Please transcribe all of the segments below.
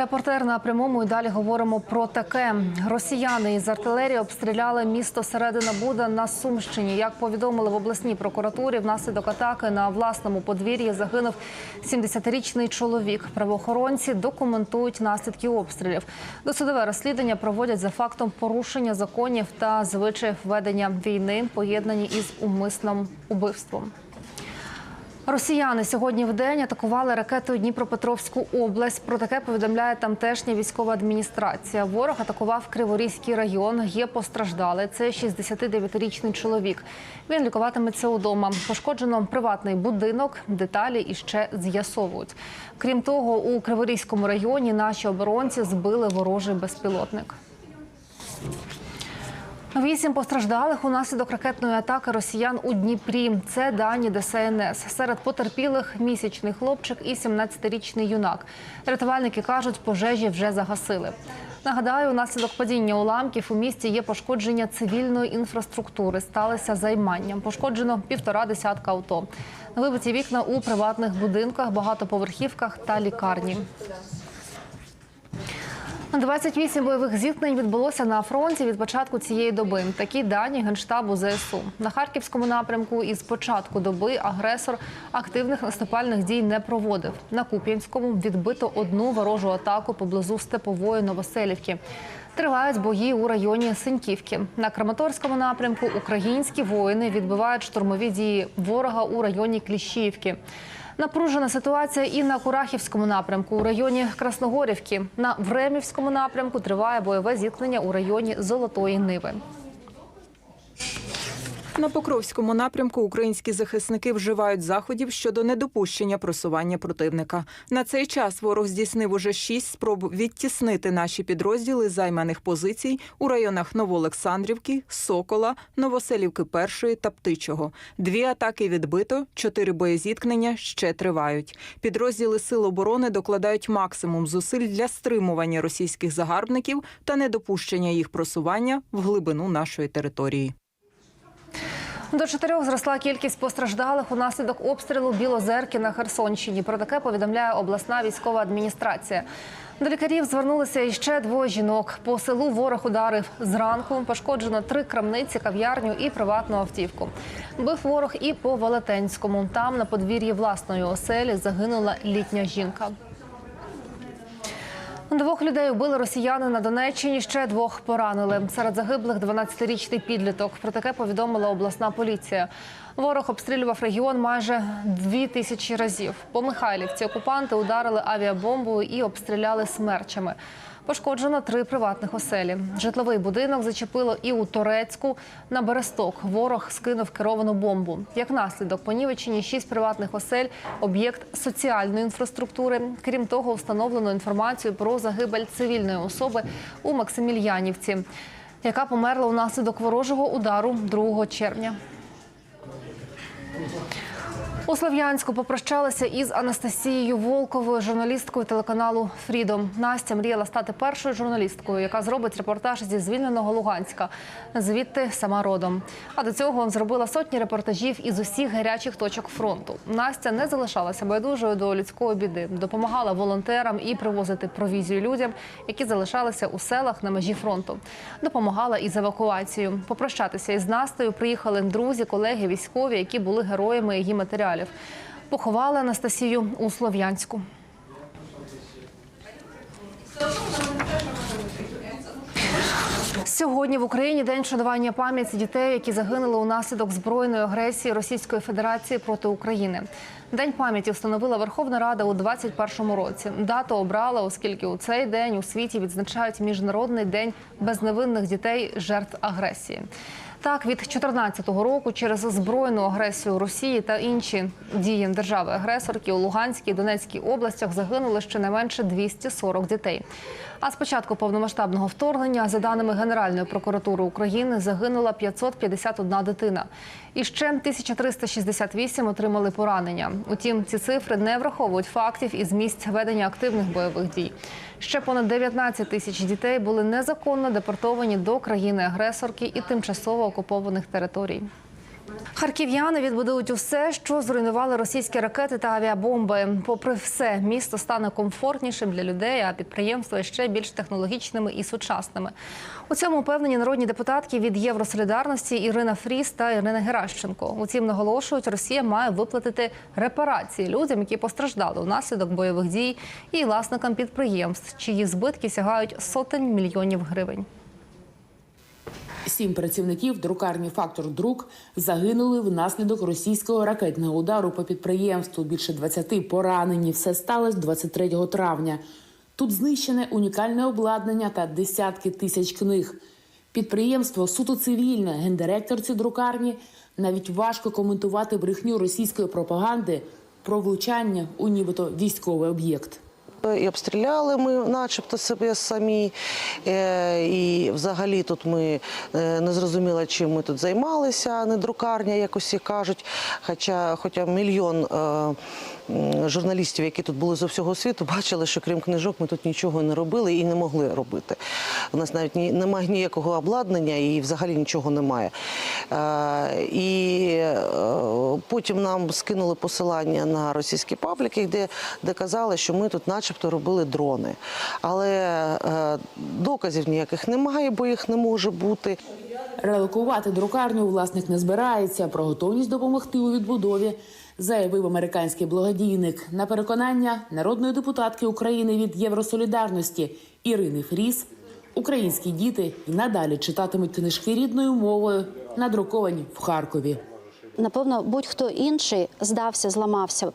Репортер на прямому. І далі говоримо про таке. Росіяни із артилерії обстріляли місто Середина Буда на Сумщині. Як повідомили в обласній прокуратурі, внаслідок атаки на власному подвір'ї загинув 70-річний чоловік. Правоохоронці документують наслідки обстрілів. Досудове розслідування проводять за фактом порушення законів та звичаїв ведення війни, поєднані із умисним убивством. Росіяни сьогодні в день атакували ракетою Дніпропетровську область. Про таке повідомляє тамтешня військова адміністрація. Ворог атакував Криворізький район. Є постраждали. Це 69-річний чоловік. Він лікуватиметься удома. Пошкоджено приватний будинок. Деталі іще з'ясовують. Крім того, у Криворізькому районі наші оборонці збили ворожий безпілотник. Вісім постраждалих унаслідок ракетної атаки росіян у Дніпрі. Це дані ДСНС. Серед потерпілих місячний хлопчик і 17-річний юнак. Рятувальники кажуть, пожежі вже загасили. Нагадаю, унаслідок падіння уламків у місті є пошкодження цивільної інфраструктури. Сталися займанням. Пошкоджено півтора десятка авто. Вибиті вікна у приватних будинках, багатоповерхівках та лікарні. 28 бойових зіткнень відбулося на фронті від початку цієї доби. Такі дані генштабу ЗСУ на харківському напрямку. Із початку доби агресор активних наступальних дій не проводив. На Куп'янському відбито одну ворожу атаку поблизу степової Новоселівки. Тривають бої у районі Синьківки. На Краматорському напрямку українські воїни відбивають штурмові дії ворога у районі Кліщіївки. Напружена ситуація і на Курахівському напрямку у районі Красногорівки. На Времівському напрямку триває бойове зіткнення у районі Золотої Ниви. На Покровському напрямку українські захисники вживають заходів щодо недопущення просування противника. На цей час ворог здійснив уже шість спроб відтіснити наші підрозділи займаних позицій у районах Новоолександрівки, Сокола, Новоселівки Першої та Птичого. Дві атаки відбито, чотири боєзіткнення ще тривають. Підрозділи Сил оборони докладають максимум зусиль для стримування російських загарбників та недопущення їх просування в глибину нашої території. До чотирьох зросла кількість постраждалих унаслідок обстрілу Білозерки на Херсонщині. Про таке повідомляє обласна військова адміністрація. До лікарів звернулися іще двоє жінок. По селу ворог ударив зранку. Пошкоджено три крамниці, кав'ярню і приватну автівку. Бив ворог і по Велетенському. Там на подвір'ї власної оселі загинула літня жінка. Двох людей убили росіяни на Донеччині. Ще двох поранили. Серед загиблих 12-річний підліток. Про таке повідомила обласна поліція. Ворог обстрілював регіон майже дві тисячі разів. По Михайлівці окупанти ударили авіабомбою і обстріляли смерчами. Пошкоджено три приватних оселі. Житловий будинок зачепило і у Торецьку. На Бересток ворог скинув керовану бомбу. Як наслідок, понівечені шість приватних осель, об'єкт соціальної інфраструктури. Крім того, встановлено інформацію про загибель цивільної особи у Максимільянівці, яка померла унаслідок ворожого удару 2 червня. У Слов'янську попрощалися із Анастасією Волковою, журналісткою телеканалу Фрідом. Настя мріяла стати першою журналісткою, яка зробить репортаж зі звільненого Луганська, звідти сама родом. А до цього зробила сотні репортажів із усіх гарячих точок фронту. Настя не залишалася байдужою до людської біди, допомагала волонтерам і привозити провізію людям, які залишалися у селах на межі фронту. Допомагала із евакуацією. Попрощатися із Настею приїхали друзі, колеги, військові, які були героями її матеріалів. Поховали Анастасію у Слов'янську. Сьогодні в Україні день шанування пам'яті дітей, які загинули унаслідок збройної агресії Російської Федерації проти України. День пам'яті встановила Верховна Рада у 2021 році. Дату обрала, оскільки у цей день у світі відзначають міжнародний день безневинних дітей жертв агресії. Так, від 2014 року через збройну агресію Росії та інші дії держави-агресорки у Луганській і Донецькій областях загинули щонайменше 240 дітей. А з початку повномасштабного вторгнення, за даними Генеральної прокуратури України, загинула 551 дитина. І ще 1368 отримали поранення. Утім, ці цифри не враховують фактів із місць ведення активних бойових дій. Ще понад 19 тисяч дітей були незаконно депортовані до країни-агресорки і тимчасово окупованих територій. Харків'яни відбудують усе, що зруйнували російські ракети та авіабомби. Попри все, місто стане комфортнішим для людей, а підприємства ще більш технологічними і сучасними. У цьому впевнені народні депутатки від Євросолідарності Ірина Фріс та Ірина Геращенко. Утім, наголошують, Росія має виплатити репарації людям, які постраждали внаслідок бойових дій, і власникам підприємств, чиї збитки сягають сотень мільйонів гривень. Сім працівників друкарні «Фактор Друк» загинули внаслідок російського ракетного удару по підприємству. Більше 20 поранені. Все сталося 23 травня. Тут знищене унікальне обладнання та десятки тисяч книг. Підприємство суто цивільне. Гендиректорці друкарні навіть важко коментувати брехню російської пропаганди про влучання у нібито військовий об'єкт. І обстріляли ми, начебто, себе самі. Е, І взагалі тут ми е, не зрозуміли, чим ми тут займалися, не друкарня, як усі кажуть. Хоча, хоча мільйон е, журналістів, які тут були з усього світу, бачили, що крім книжок ми тут нічого не робили і не могли робити. У нас навіть ні, немає ніякого обладнання і взагалі нічого немає. Е, І е, потім нам скинули посилання на російські пабліки, де, де казали, що ми тут начебто робили дрони. Але е, доказів ніяких немає, бо їх не може бути. Релокувати друкарню власник не збирається. Про готовність допомогти у відбудові заявив американський благодійник. На переконання народної депутатки України від Євросолідарності Ірини Фріс. Українські діти і надалі читатимуть книжки рідною мовою, надруковані в Харкові. Напевно, будь-хто інший здався, зламався,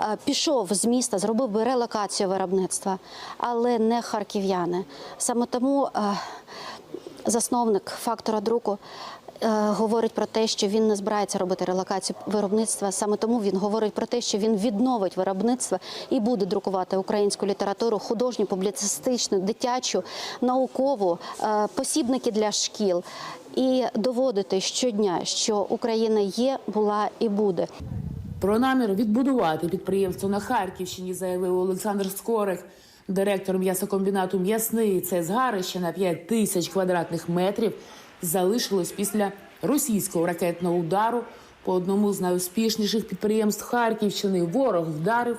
е, пішов з міста, зробив би релокацію виробництва, але не харків'яни. Саме тому е, засновник фактора друку. Е, Говорить про те, що він не збирається робити релокацію виробництва. Саме тому він говорить про те, що він відновить виробництво і буде друкувати українську літературу, художню, публіцистичну, дитячу, наукову, е, посібники для шкіл і доводити щодня, що Україна є, була і буде. Про намір відбудувати підприємство на Харківщині заявив Олександр Скорик, директор м'ясокомбінату М'ясний. Це згарище на 5 тисяч квадратних метрів залишилось після російського ракетного удару по одному з найуспішніших підприємств Харківщини. Ворог вдарив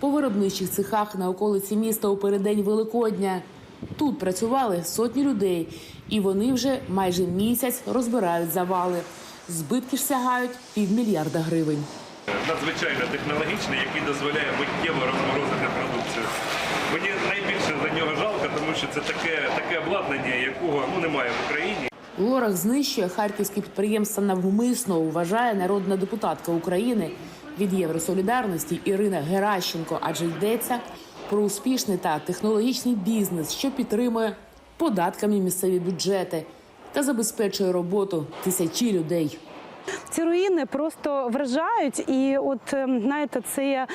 по виробничих цехах на околиці міста у переддень Великодня. Тут працювали сотні людей, і вони вже майже місяць розбирають завали. Збитки ж сягають півмільярда гривень. надзвичайно технологічний, який дозволяє миттєво розморозити продукцію. Мені найбільше за нього жалко, тому що це таке, таке обладнання, якого ну немає в Україні. Ворог знищує харківські підприємства навмисно, вважає народна депутатка України від Євросолідарності Ірина Геращенко, адже йдеться про успішний та технологічний бізнес, що підтримує податками місцеві бюджети та забезпечує роботу тисячі людей. Ці руїни просто вражають, і от ем, знаєте, це є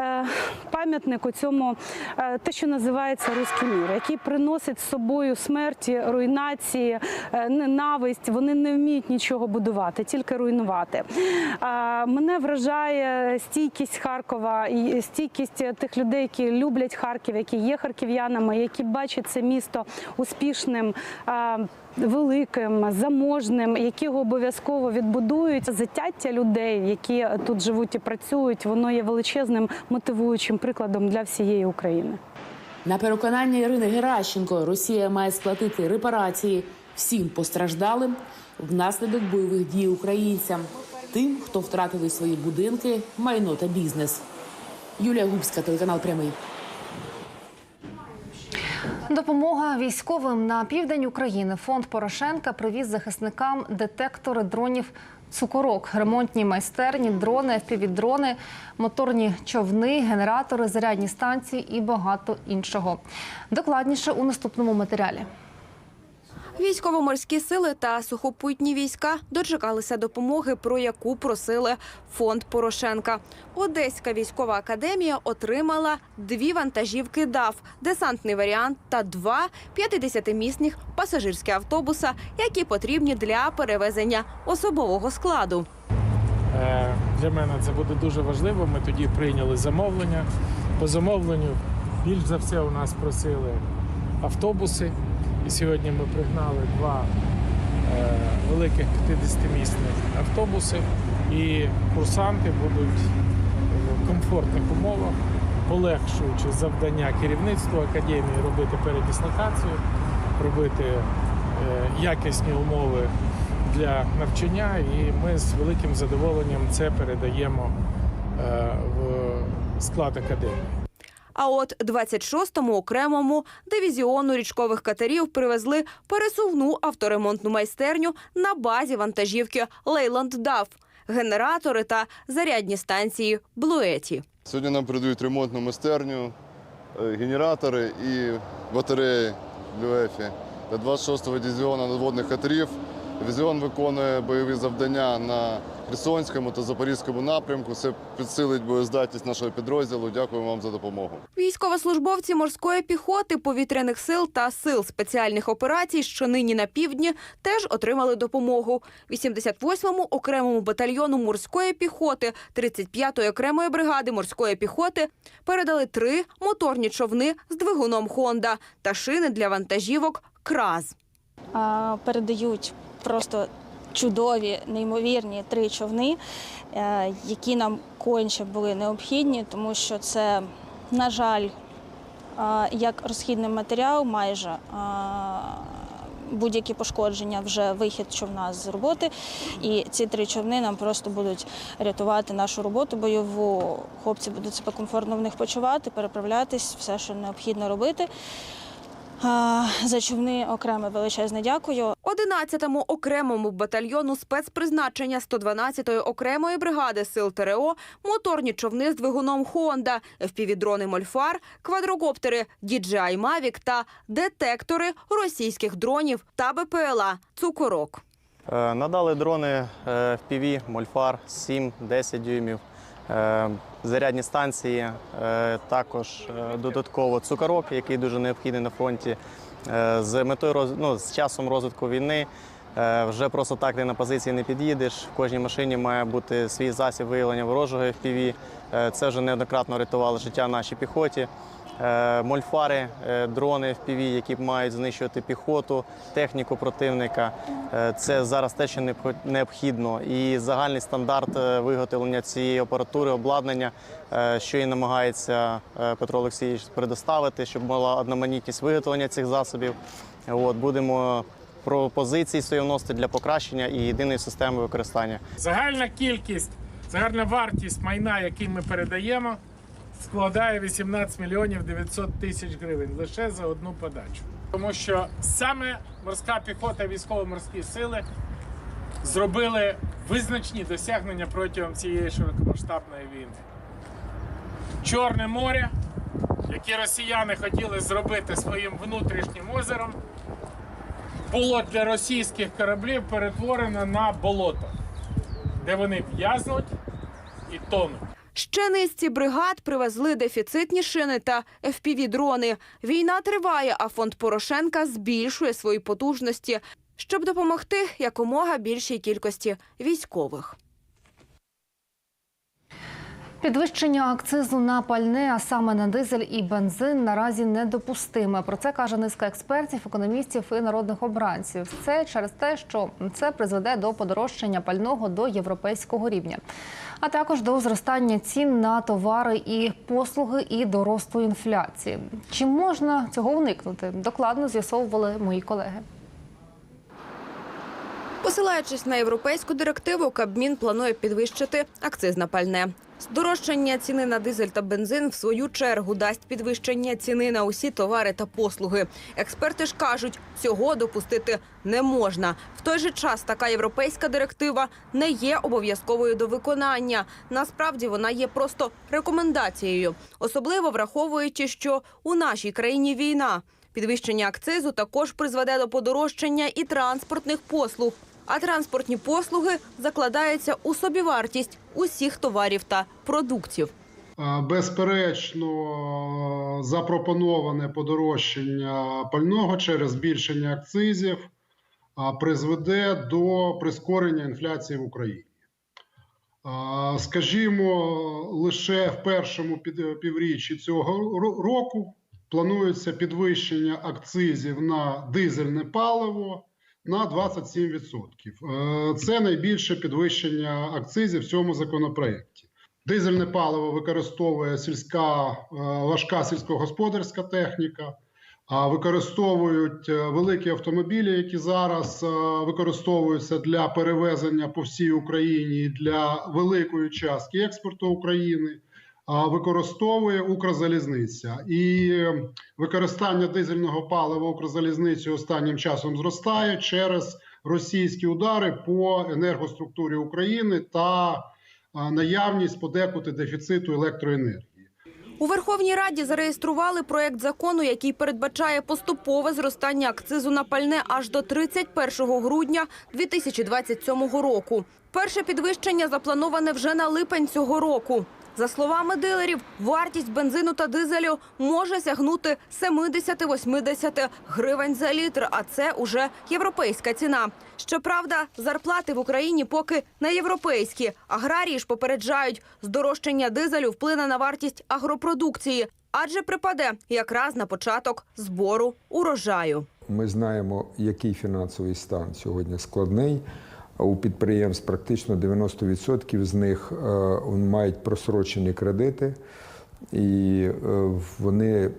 е, пам'ятник у цьому е, те, що називається руський мір, який приносить з собою смерті, руйнації, е, ненависть. Вони не вміють нічого будувати, тільки руйнувати. Мене вражає стійкість Харкова і стійкість тих людей, які люблять Харків, які є харків'янами, які бачать це місто успішним. Великим, заможним, які його обов'язково відбудують. Затяття людей, які тут живуть і працюють, воно є величезним мотивуючим прикладом для всієї України. На переконання Ірини Геращенко, Росія має сплатити репарації всім постраждалим внаслідок бойових дій українцям, тим, хто втратили свої будинки, майно та бізнес. Юлія Губська, телеканал Прямий. Допомога військовим на південь України. Фонд Порошенка привіз захисникам детектори дронів цукорок, ремонтні майстерні, дрони, FPV-дрони, моторні човни, генератори, зарядні станції і багато іншого. Докладніше у наступному матеріалі. Військово-морські сили та сухопутні війська дочекалися допомоги, про яку просили фонд Порошенка. Одеська військова академія отримала дві вантажівки ДАФ, десантний варіант та два 50-місних пасажирські автобуса, які потрібні для перевезення особового складу. Е, Для мене це буде дуже важливо. Ми тоді прийняли замовлення. По замовленню більш за все у нас просили автобуси. Сьогодні ми пригнали два великих 50-місних автобусів, і курсанти будуть в комфортних умовах, полегшуючи завдання керівництву академії робити передислокацію, робити е, якісні умови для навчання, і ми з великим задоволенням це передаємо е, в склад академії. А от 26-му окремому дивізіону річкових катерів привезли пересувну авторемонтну майстерню на базі вантажівки Лейланд Дав, генератори та зарядні станції Блуеті. Сьогодні нам передають ремонтну майстерню, е, генератори і батареї Люефі для 26-го дивізіону надводних катерів. Дивізіон виконує бойові завдання на Херсонському та Запорізькому напрямку. Це підсилить боєздатність нашого підрозділу. Дякую вам за допомогу. Військовослужбовці морської піхоти, повітряних сил та сил спеціальних операцій, що нині на півдні, теж отримали допомогу. 88-му окремому батальйону морської піхоти 35-ї окремої бригади морської піхоти передали три моторні човни з двигуном Хонда та шини для вантажівок КРАЗ. передають просто чудові, неймовірні три човни, е, які нам конче були необхідні, тому що це, на жаль, як розхідний матеріал, майже будь-які пошкодження, вже вихід човна з роботи. І ці три човни нам просто будуть рятувати нашу роботу бойову. Хлопці будуть себе комфортно в них почувати, переправлятись, все, що необхідно робити. За човни окреме величезне дякую. 11-му окремому батальйону спецпризначення 112-ї окремої бригади сил ТРО моторні човни з двигуном Honda, FPV-дрони Мольфар, квадрокоптери DJI Mavic та детектори російських дронів та БПЛА «Цукорок». Е, Надали дрони е, FPV, Мольфар 7-10 дюймів, е, зарядні станції, е, також е, додатково цукорок, який дуже необхідний на фронті. Е, З метою ну, з часом розвитку війни вже просто так ти на позиції не під'їдеш. В кожній машині має бути свій засіб виявлення ворожого FPV. Це вже неоднократно рятувало життя нашій піхоті. Е, Мольфари, е, дрони FPV, які мають знищувати піхоту, техніку противника. Е, Це зараз те, що необхідно. І загальний стандарт виготовлення цієї апаратури, обладнання, що і намагається Петро Олексійович предоставити, щоб була одноманітність виготовлення цих засобів. От будемо пропозиції свої вносити для покращення і єдиної системи використання. Загальна кількість, загальна вартість майна, який ми передаємо, складає 18 мільйонів 900 тисяч гривень лише за одну подачу. Тому що саме морська піхота, військово-морські сили зробили визначні досягнення протягом цієї широкомасштабної війни. Чорне море, яке росіяни хотіли зробити своїм внутрішнім озером, було для російських кораблів перетворено на болото, де вони в'язнуть і тонуть. Ще низці бригад привезли дефіцитні шини та FPV-дрони. Війна триває, а фонд Порошенка збільшує свої потужності, щоб допомогти якомога більшій кількості військових. Підвищення акцизу на пальне, а саме на дизель і бензин, наразі недопустиме. Про це каже низка експертів, економістів і народних обранців. Це через те, що це призведе до подорожчання пального до європейського рівня, а також до зростання цін на товари і послуги і до росту інфляції. Чи можна цього уникнути? Докладно з'ясовували мої колеги. Посилаючись на європейську директиву, Кабмін планує підвищити акциз на пальне. Здорожчання ціни на дизель та бензин в свою чергу дасть підвищення ціни на усі товари та послуги. Експерти ж кажуть, цього допустити не можна. В той же час така європейська директива не є обов'язковою до виконання. Насправді вона є просто рекомендацією, особливо враховуючи, що у нашій країні війна. Підвищення акцизу також призведе до подорожчання і транспортних послуг. А транспортні послуги закладаються у собівартість усіх товарів та продуктів. Безперечно, запропоноване подорожчання пального через збільшення акцизів призведе до прискорення інфляції в Україні. Скажімо, лише в першому півріччі цього ро- року планується підвищення акцизів на дизельне паливо на 27%. Е, Це найбільше підвищення акцизів в цьому законопроекті. Дизельне паливо використовує сільська е, важка сільськогосподарська техніка. а Використовують е, великі автомобілі, які зараз використовуються для перевезення по всій Україні для великої частки експорту України. Використовує Укрзалізниця і е, використання дизельного палива Укрзалізницею останнім часом зростає через російські удари по енергоструктурі України та наявність подекуди дефіциту електроенергії. У Верховній Раді зареєстрували проект закону, який передбачає поступове зростання акцизу на пальне аж до 31 грудня 2027 року. Перше підвищення заплановане вже на липень цього року. За словами дилерів, вартість бензину та дизелю може сягнути 70-80 гривень за літр, а це уже європейська ціна. Щоправда, зарплати в Україні поки не європейські. Аграрії ж попереджають, здорожчання дизелю вплине на вартість агропродукції, адже припаде якраз на початок збору урожаю. Ми знаємо, який фінансовий стан сьогодні складний. У підприємств практично 90% з них е, мають просрочені кредити, і е, вони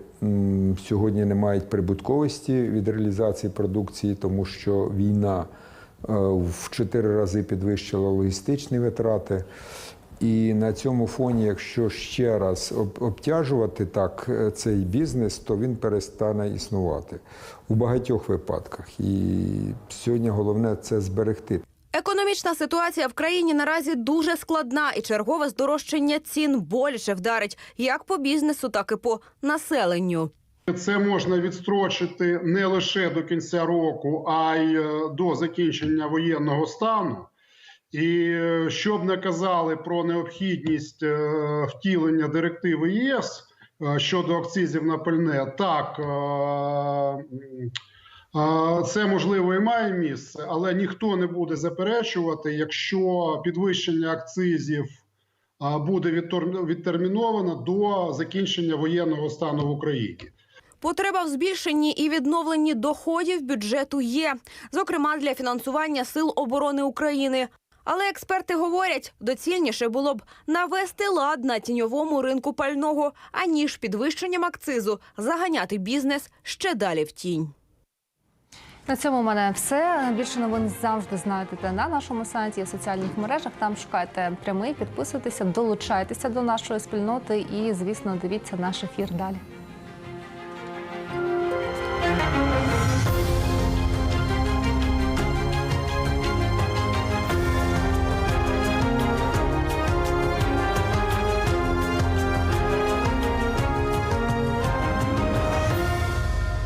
сьогодні не мають прибутковості від реалізації продукції, тому що війна е, в чотири рази підвищила логістичні витрати. І на цьому фоні, якщо ще раз обтяжувати так цей бізнес, то він перестане існувати у багатьох випадках. І сьогодні головне це зберегти. Економічна ситуація в країні наразі дуже складна, і чергове здорожчання цін боляче вдарить як по бізнесу, так і по населенню. Це можна відстрочити не лише до кінця року, а й е, до закінчення воєнного стану. І е, щоб не казали про необхідність е, втілення директиви ЄС щодо акцизів на пальне, так це можливо і має місце, але ніхто не буде заперечувати, якщо підвищення акцизів буде відтерміновано до закінчення воєнного стану в Україні. Потреба в збільшенні і відновленні доходів бюджету є, зокрема для фінансування сил оборони України. Але експерти говорять, доцільніше було б навести лад на тіньовому ринку пального, аніж підвищенням акцизу заганяти бізнес ще далі в тінь. На цьому у мене все. Більше новин завжди знайдете на нашому сайті і в соціальних мережах. Там шукайте прямий, підписуйтеся, долучайтеся до нашої спільноти і, звісно, дивіться наш ефір далі.